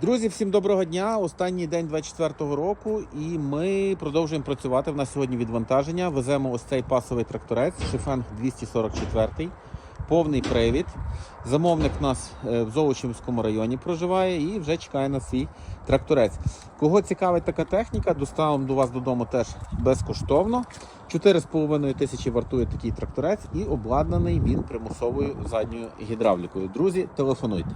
Друзі, всім доброго дня! Останній день 24-го року, і ми продовжуємо працювати. В нас сьогодні відвантаження. Веземо ось цей пасовий тракторець Шифенг 244, повний привід. Замовник у нас е, в Золочівському районі проживає і вже чекає на свій тракторець. Кого цікавить така техніка, доставимо до вас додому теж безкоштовно. 4,5 тисячі вартує такий тракторець і обладнаний він примусовою задньою гідравлікою. Друзі, телефонуйте.